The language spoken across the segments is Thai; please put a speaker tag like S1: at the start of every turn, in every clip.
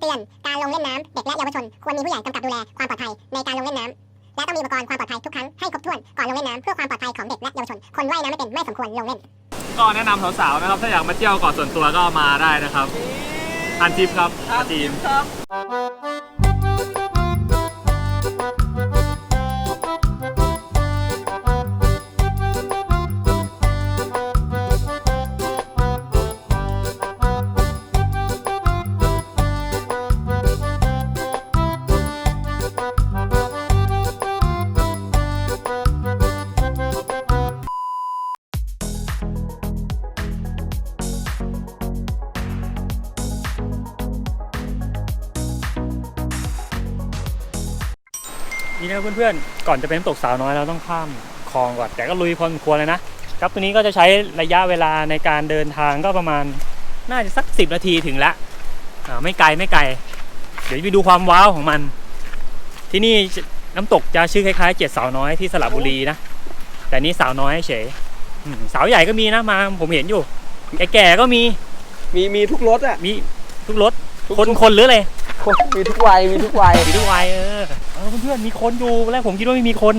S1: เตือนการลงเล่นน้ำเด็กและเยาวชน ควรมีผู้ใหญ่กำกับดูแลความปลอดภัยในการลงเล่นน้ำและต้องมีอุปกรณ์ความปลอดภัยทุกครั้งให้ครบถ้วนก่อนลงเล่นน้ำเพื่อความปลอดภัยของเด็กและเยาวชน คนว่ายน้ำไม่เป็นไม่สมควรลงเล่น
S2: ก็แนะนำสาวๆนะครับ ถ้าอยากมาเที่ยวเกาะส่วนตัวก็มาได้นะครับทันทิปครับทีมนี่นะครับ เพื่อนๆ ก่อนจะไปน้ำตกสาวน้อยเราต้องข้ามคลองก่อน แต่ก็ลุยพอสมควรเลยนะครับตัวนี้ก็จะใช้ระยะเวลาในการเดินทางก็ประมาณน่าจะสัก10นาทีถึงละอ่าไม่ไกลไม่ไกล เดี๋ยวไปดูความว้าวของมัน ที่นี่น้ำตกจะชื่อคล้ายๆเจ็ดสาวน้อยที่สระบุรีนะ แต่นี่สาวน้อยเฉยอืมสาวใหญ่ก็มีนะมาผมเห็นอยู่แก่ๆก็มี
S3: มีมีทุกรถอะ
S2: มีทุกรถ
S3: ทุก
S2: คนคนหรืออะไร
S3: คนมีทุกวัยมีทุกวัย
S2: มีทุกวัยเออเออเพื่อนๆมีคนอยู่แรกผมคิดว่าไม่มีคน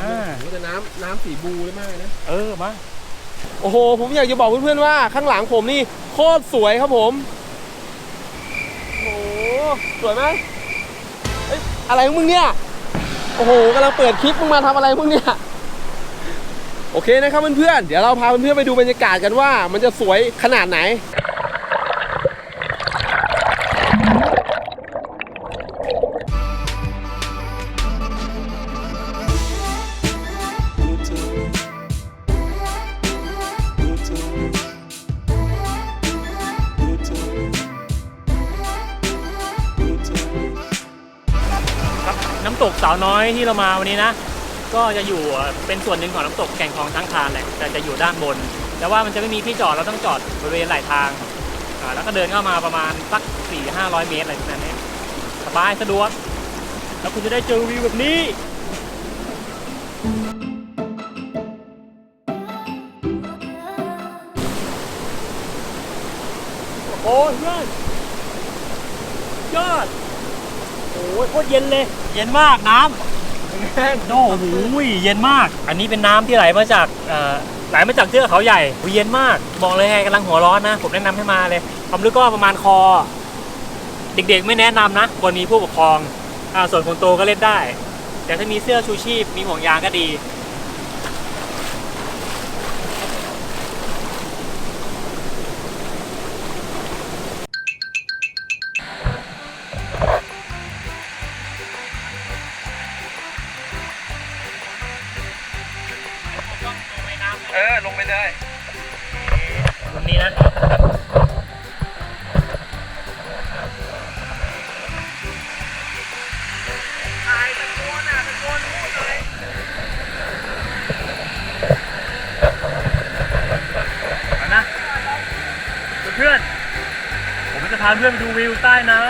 S2: อ่า
S3: โอ้โหแต่น้ำน้ำสีบูเลยมากนะ
S2: เออมา
S3: โอ้โห ผมอยากจะบอกเพื่อนๆว่าข้างหลังผมนี่โคตรสวยครับผมโอ้โหสวยไหมเอ้ยอะไรของมึงเนี่ยโอ้โหกำลังเปิดคลิปมึงมาทำอะไรมึงเนี่ยโอเคนะครับเพื่อนๆเดี๋ยวเราพาเพื่อนๆไปดูบรรยากาศกันว่า มันจะสวยขนาดไหน
S2: สาวน้อยที่เรามาวันนี้นะ ก็จะอยู่เป็นส่วนหนึ่งของน้ำตกแก่งคลองทั้งคานแหละแต่จะอยู่ด้านบน แต่ว่ามันจะไม่มีที่จอดเราต้องจอดบริเวณไหลทางแล้วก็เดินเข้ามาประมาณสัก4 5 0 0 เมตรอะไรประมาณนี้สบายสะดวกแล้วคุณจะได้เจอวิวแบบนี้โอ้ยยอด โอ้ยโคตรเย็นเลย เย็นมากน้ำโอ้โหเย็นมาก อันนี้เป็นน้ำที่ไหลมาจากเอ่อไหลมาจากเทือกเขาใหญ่โอ้ยเย็นมาก บอกเลยไงกำลังหัวร้อนนะ ผมแนะนำให้มาเลย ความลึกก็ประมาณคอ เด็กๆไม่แนะนำนะควรมีผู้ปกครองอ่าส่วนคนโตก็เล่นได้ แต่ถ้ามีเสื้อชูชีพมีห่วงยางก็ดี
S3: พา
S2: เพื่อนไปดูวิวใต้น้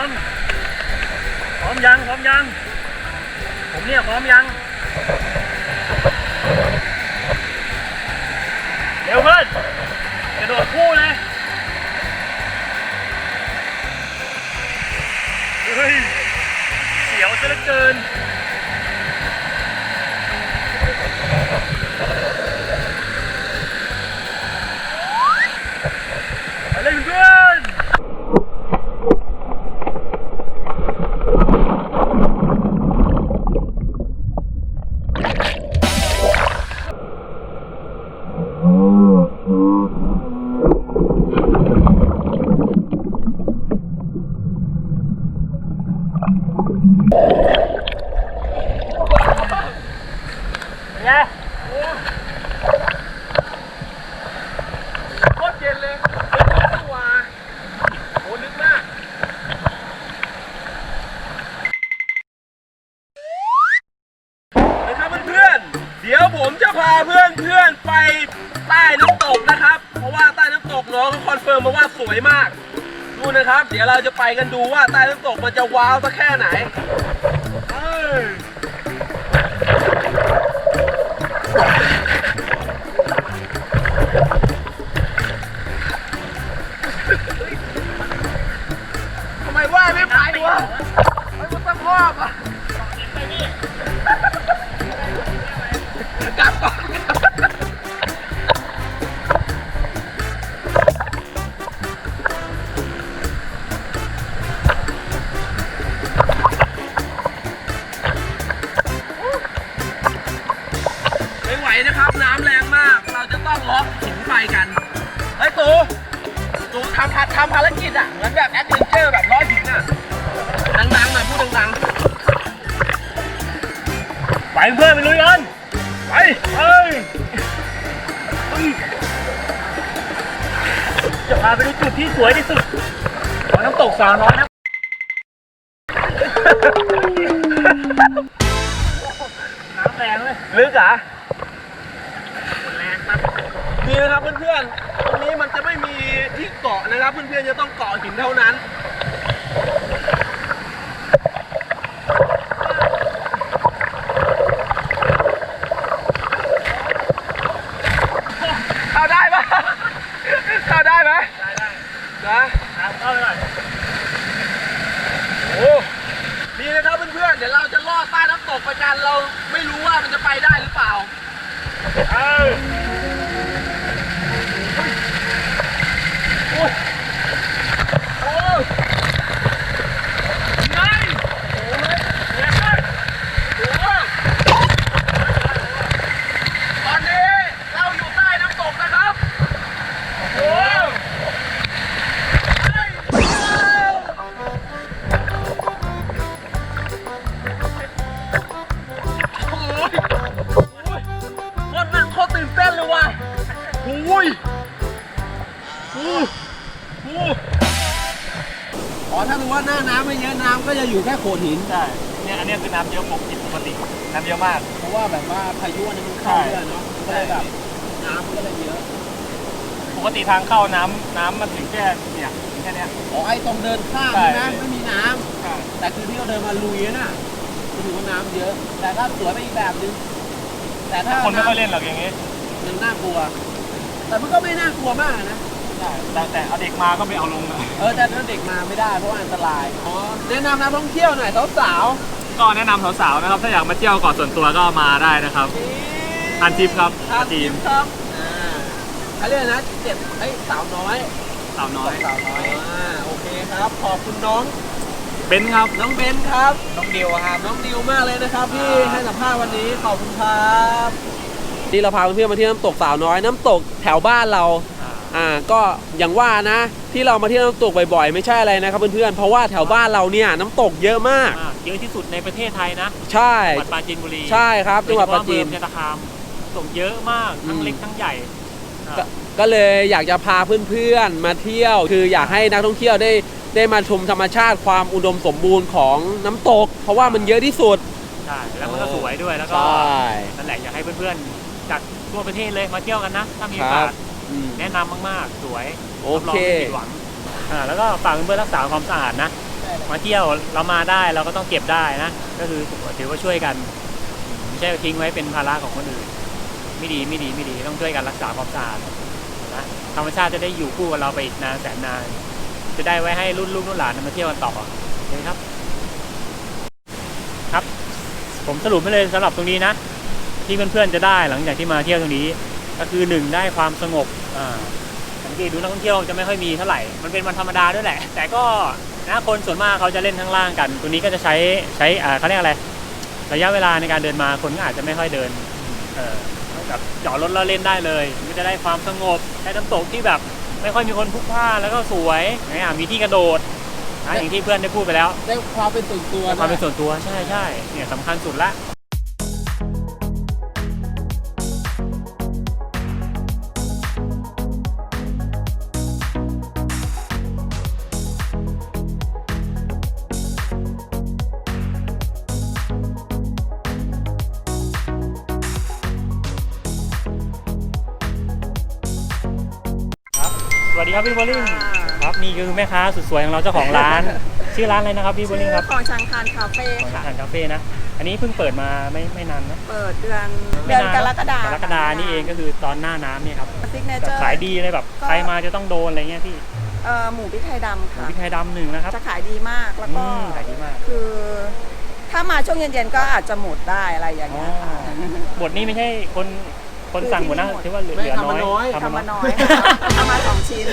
S2: ำพร้อมยังพร้อมยัง ผมเนี่ยพร้อมยัง เดี๋ยวเพื่อนกระโดดคู่เลยเฮ้ยเสียวซะเหลือเกิน เดี๋
S3: ยวเราจะไปกันดูว่าใต้น้ำตกมันจะว้าวสักแค่ไหน ตูทำทำภารกิจอะเหมือนแบบแอดเวนเจอร์แบบล้อยหินอะดังๆหน่อยพูดดังๆ
S2: ไปเพื่อนไปลุยกันไปไปจะพาไปดูจุดที่สวยที่สุดของน้ำตกสาวน้อยนะน้ำแรงเลย
S3: ลึกอะ ดีนะครับเพื่อนๆ ตรงนี้มันจะไม่มีที่เกาะนะครับ เพื่อนๆจะต้องเกาะหินเท่านั้นเข้าได้ปะเข้าได้ไหมได้ได้นะ
S2: เข้าไปหน่อย
S3: โอ้ดีนะครับเพื่อนๆ เดี๋ยวเราจะลอดใต้น้ำตกไปกันเราไม่รู้ว่ามันจะไปได้หรือเปล่า
S2: เออ
S3: ก็จะอยู่แค่โขดหิน
S2: ใช่เนี่ยอันเนี้ยคือน้ำเยอะปกติปกติน้ำเยอะมาก
S3: เพราะว่าแบบว่าพายุอันนี้มันเข้าเรื่อยเนาะก็เลยแบบน้ำก็เลยเยอะ
S2: ปกติทางเข้าน้ำน้ำมันถึงแค่เนี่ยถึงแค่เนี้ย
S3: อ๋อไอ้ตรงเดินข้าม
S2: ใช่
S3: ใช่ไหมไม่มีน้ำแต่คือที่เราเดินมาลุยน่ะก็ถือว่าน้ำเยอะ แต่ก็สวยไปอีกแบบนึงแต่ถ้า
S2: คนไม่ค่อยเล่นหรอกอย่างงี้
S3: มันน่ากลัว แต่มันก็ไม่น่ากลัวมากนะ
S2: ใช่ แต่แต่เอาเด็กมาก็ไม่เอาลงอะ
S3: เออแต่ถ้าเด็กมาไม่ได้เพราะว่าอันตรายอ๋อแนะนำนักท่องเที่ยวหน่อยสาว
S2: ก็แนะนำสาวๆนะครับ ถ้าอยากมาเที่ยวเกาะส่วนตัวก็มาได้นะครับ
S3: ๆ
S2: ทันทิปครับ
S3: ทาน
S2: ที
S3: ที
S2: ม
S3: มครับอ่าเขาเรียกอะไรนะเจ็ดเอ้ยสาวน้อย
S2: สาวน้อย
S3: สาวน้อยอ่าโอเคครับ ขอบคุณน้อง
S2: เบนซ์ครับ
S3: น้องเบนครับ
S2: น้องดิวครับ
S3: น้องดิวมากเลยนะครับที่
S2: ครับ
S3: ให้สัมภาษณ์วันนี้ขอบคุณครับ นี่เราพาเพื่อนๆมาที่น้ำตกสาวน้อยน้ำตกแถวบ้านเรา อ่าก็อย่างว่านะ ที่เรามาเที่ยวน้ำตกบ่อยๆ ไม่ใช่อะไรนะครับเพื่อนๆเพราะว่าแถวบ้านเราเนี่ยน้ำตกเยอะมาก
S2: อ่าเยอะที่สุดในประเทศไทยนะ
S3: ใช่
S2: จังหวัดปราจีนบุรี
S3: ใช่ครับจังหวัดปราจีน
S2: โดยเฉพะอำเภอเพชรคามส่งเยอะมากทั้ง
S3: อืม
S2: เล็กทั้งใหญ่อ่า
S3: ก็ก็เลยอยากจะพาเพื่อนๆมาเที่ยว คืออยากให้นักท่องเที่ยวได้ได้มาชมธรรมชาติความอุดมสมบูรณ์ของน้ำตก เพราะว่ามันเยอะที่สุด
S2: ใช่แล้วมันก็สวยด้วยแล้วก็
S3: ใช่
S2: นั่นแหละอยากให้เพื่อนๆจากทั่วประเทศเลยมาเที่ยวกันนะ ถ้ามี
S3: ค
S2: โอ
S3: รั
S2: กา
S3: บ
S2: ส
S3: อืม
S2: แนะนำมากๆ สวย
S3: โอ
S2: รับรอง
S3: เค
S2: ไม่ผิดหวังอ่าแล้วก็ฝากเพื่อนๆรักษาความสะอาดนะ มาเที่ยวเรามาได้เราก็ต้องเก็บได้นะ ก็คือถือว่าช่วยกันไม่ใช่ทิ้งไว้เป็นภาระของคนอื่น ไม่ดีไม่ดีไม่ดีต้องช่วยกันรักษาความสะอาดนะธรรมชาติจะได้อยู่คู่กับเราไปอีกนานแสนนาน จะได้ไว้ให้รุ่นลูกรุ่นหลานมาเที่ยวกันต่อเลยครับ ครับ ผมสรุปไปเลยสำหรับตรงนี้นะ ที่เพื่อนๆจะได้หลังจากที่มาเที่ยวตรงนี้ ก็คือหนึ่งได้ความสงบอ่าสังเกตดูนักท่องเที่ยวจะไม่ค่อยมีเท่าไหร่ มันเป็นวันธรรมดาด้วยแหละ แต่ก็นะคนส่วนมากเขาจะเล่นข้างล่างกัน ตัวนี้ก็จะใช้ใช้อ่าเขาเรียกอะไร ระยะเวลาในการเดินมาคนก็อาจจะไม่ค่อยเดิน เออแบบจอดรถแล้วเล่นได้เลยก็จะได้ความสงบได้น้ำตกที่แบบไม่ค่อยมีคนพลุกพล่านแล้วก็สวยนะมีที่กระโดดนะอย่างที่เพื่อนได้พูดไปแล้ว
S3: ได้ความเป็นส่วนตัว
S2: ความเป็น
S3: ด้วย
S2: ส่วนตัวใช่ใช่เนี่ยสำคัญสุดละ ครับพี่โบลิ่งครับนี่คือแม่ค้าสุดสวยของเราเจ้าของร้าน ชื่อร้านอะไรนะครับพี่โบลิ่งครับ
S4: ของชังคานคาเฟ่
S2: ของ
S4: ค่ะ
S2: อาหารคาเฟ่นะ อันนี้เพิ่งเปิดมาไม่ไม่นานนะ
S4: เปิดเดือน
S2: ไม่
S4: เดือน
S2: นาน
S4: กรกฎาคม
S2: กรกฎานี่เองก็คือตอนหน้าน้ำเนี่ยครับ
S4: ซิกเน
S2: แบ
S4: เจ
S2: บ
S4: อร์
S2: ขายดีเลยแบบใครมาจะต้องโดนอะไรเงี้ยพี่
S4: เอ่อหมูพริกไทยดำ
S2: หมู
S4: ค่ะ
S2: พริกไทยดำหนึ่งนะครับ
S4: จะขายดีมากแล้วก็
S2: อืมขายดีมาก
S4: คือ ถ้ามาช่วงเย็นๆก็อาจจะหมดได้อะไรอย่าง
S2: อ๋อ
S4: เงี้ยค่ะ
S2: บทนี้ไม่ใช่คน คนสั่งหมดนะ
S4: คือที่
S2: ที่ว่าเหลือ
S3: ไม่
S2: เหลือ
S3: ทำมาน้
S2: น้
S3: อ
S2: อยย
S4: ทำมาน้อยทำมาสองชิ้น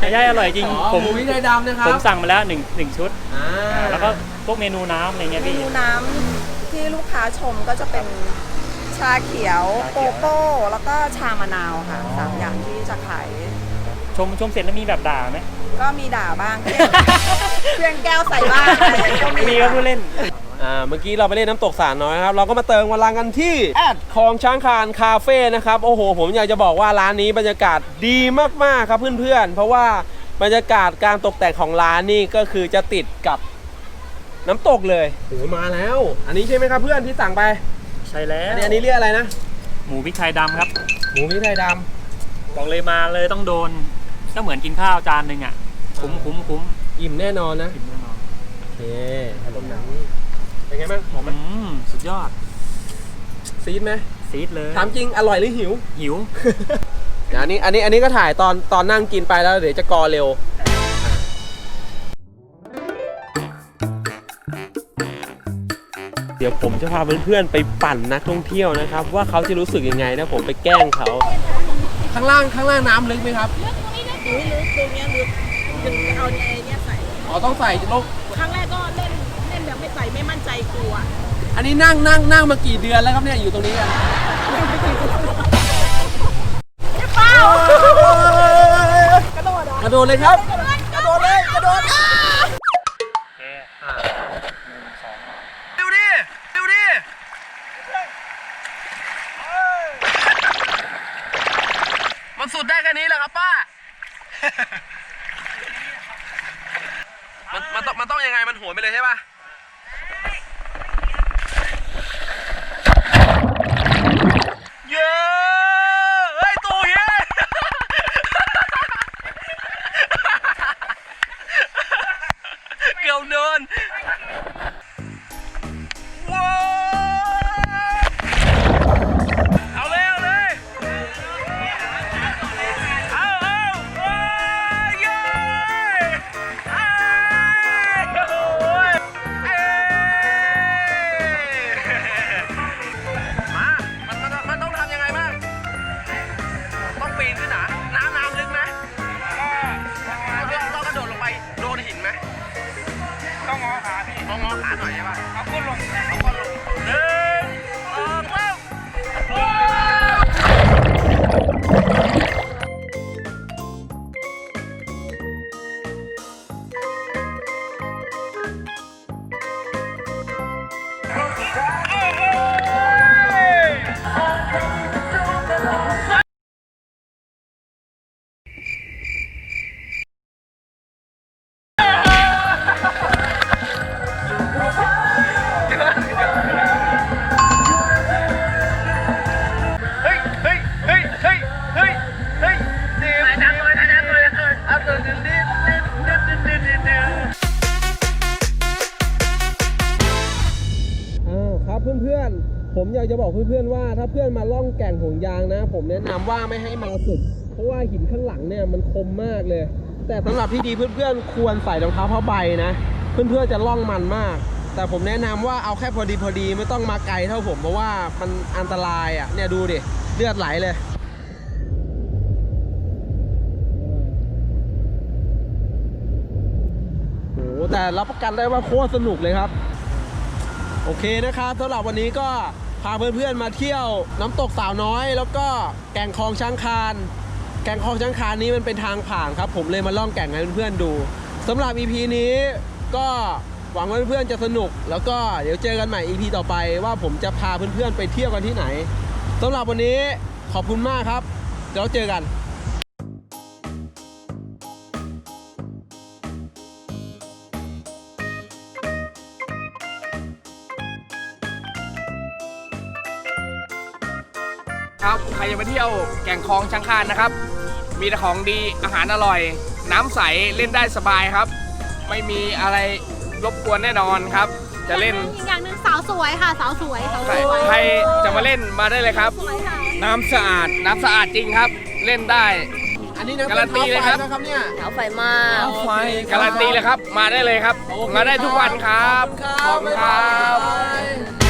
S2: ไม่ใช่อร่อยจริง
S3: อ๋อ
S2: ผม
S3: หมูพริกไทยดำนะครับ
S2: ผมสั่งมาแล้วหนึ่งหนึ่งชุด
S3: อ่า
S2: อ่าแล้วก็พวกเมนูน้ำอะไรเงี้ย
S4: เม
S2: พี่
S4: นูน้ำที่ลูกค้าชมก็จะเป็นชาเขียว
S2: ชา
S4: โก
S2: เขียว
S4: โก้แล้วก็ชามะนาวค่ะ
S2: อ๋อ
S4: สามอย่างที่จะขาย
S2: ชมชมเสร็จแล้วมีแบบด่าไหม
S4: ก็มีด่าบ้าง เครื่องแก้วใส่บ้างอะไรอย่างเงี้ยก็
S2: มีก็พูดเล่น
S3: อ่าเมื่อกี้เราไปเล่นน้ำตกสารน้อยนะครับเราก็มาเติมพลังกันที่แอดคลองช้างคานคาเฟ่นะครับโอ้โห ผมอยากจะบอกว่าร้านนี้บรรยากาศดีมากๆครับเพื่อนๆ เพราะว่าบรรยากาศการตกแต่งของร้านนี่ก็คือจะติดกับน้ำตกเลยโอ้มาแล้ว อันนี้ใช่ไหมครับเพื่อนที่สั่งไป
S2: ใช่แล้ว
S3: อันนี้อันนี้เรียกอะไรนะ
S2: หมูพริกไทยดำครับ
S3: หมูพริกไทยด
S2: บอกเลยมาเลยต้องโดน ก็เหมือนกินข้าวจานหนึ่งอะ คุ้มคุ้มคุ้มำ
S3: อิ่มแน่นอนนะ
S2: อิ่มแน่นอน
S3: โอเคขนมหนัง เป็นไงบ้างหอมไหม
S2: อืมสุดยอด
S3: ซีดไหม
S2: ซีดเลย
S3: ถามจริงอร่อยหรือหิว
S2: หิว
S3: เดี๋ยวอันนี้อันนี้อันนี้ก็ถ่ายตอนตอนนั่งกินไปแล้วเดี๋ยวจะกอเร็วเดี๋ยวผมจะพาเพื่อนๆไปปั่นนักท่องเที่ยวนะครับ ว่าเขาจะรู้สึกยังไงนะผมไปแกล้งเขา ข้างล่างข้างล่างน้ำลึกไหมครับ
S4: ลึกตรงนี้ตรงนี้ลึกถึงเอาไอ้เนี่ยใส่
S3: อ๋อต้องใส่ลง
S4: ครั้งแรกก็ เล่นเล่นแบบไม่ใส่ไม่มั่นใจกลัว
S3: อันนี้นั่งนั่งนั่งมากี่เดือนแล้วครับเนี่ยอยู่ตรงนี้กัน
S4: เป้าก
S3: ระโดดกระโดดเลยครับ กระโดดเลยกระโดดเร็วดิเร็วดิมันสุดได้แค่นี้แหละครับป้า มันมันต้องมันต้องยังไงมันโหนไปเลยใช่ป่ะ งอขางอขาหน่อยใช่ป่ะเอาก้นลงเอาก้นลงหนึ่ง เพื่อนๆว่าถ้าเพื่อนมาล่องแก่งห่วงยางนะ ผมแนะนำว่าไม่ให้มาสุด เพราะว่าหินข้างหลังเนี่ยมันคมมากเลย แต่สำหรับที่ดีเพื่อนๆควรใส่รองเท้าผ้าใบนะ เพื่อนๆจะล่องมันมาก แต่ผมแนะนำว่าเอาแค่พอดีพอดีไม่ต้องมาไกลเท่าผมเพราะว่ามันอันตรายอะเนี่ยดูดิเลือดไหลเลยโอ้แต่รับประกันได้ว่าโคตรสนุกเลยครับ โอเคนะครับสำหรับวันนี้ก็ พาเพื่อนๆมาเที่ยวน้ำตกสาวน้อย แล้วก็แก่งคลองช้างคาน แก่งคลองช้างคานนี้มันเป็นทางผ่านครับ ผมเลยมาล่องแก่งให้เพื่อนๆดูสำหรับ EP นี้ก็หวังว่าเพื่อนๆจะสนุก แล้วก็เดี๋ยวเจอกันใหม่ EP ต่อไปว่าผมจะพาเพื่อนๆไปเที่ยวกันที่ไหนสำหรับวันนี้ขอบคุณมากครับ เดี๋ยวเจอกัน
S5: ที่ยวแก่งคลองช้างคานนะครับ มีแต่ของดีอาหารอร่อย น้ำใสเล่นได้สบายครับ ไม่มีอะไรรบกวนแน่นอนครับ จะเล่น
S6: อีกอย่างหนึ่งสาวสวยค่ะ สาวสวยสาว
S5: ใคร
S6: สวย
S5: ใครจะมาเล่นมาได้เลยครับ
S6: สวยค่ะ
S5: น้ำสะอาดน้ำสะอาดจริงครับ เล่นได้
S6: อ
S3: อันนี้นะ
S5: การันตีเลยครับ
S3: ป็นท้าไฟนะครับเนี่ย
S4: เอาไฟมา
S3: ไฟ
S5: การันตีเลยครับ มาได้เลยครับ มาได้ทุกวันครับ
S3: ขอบคุณครับ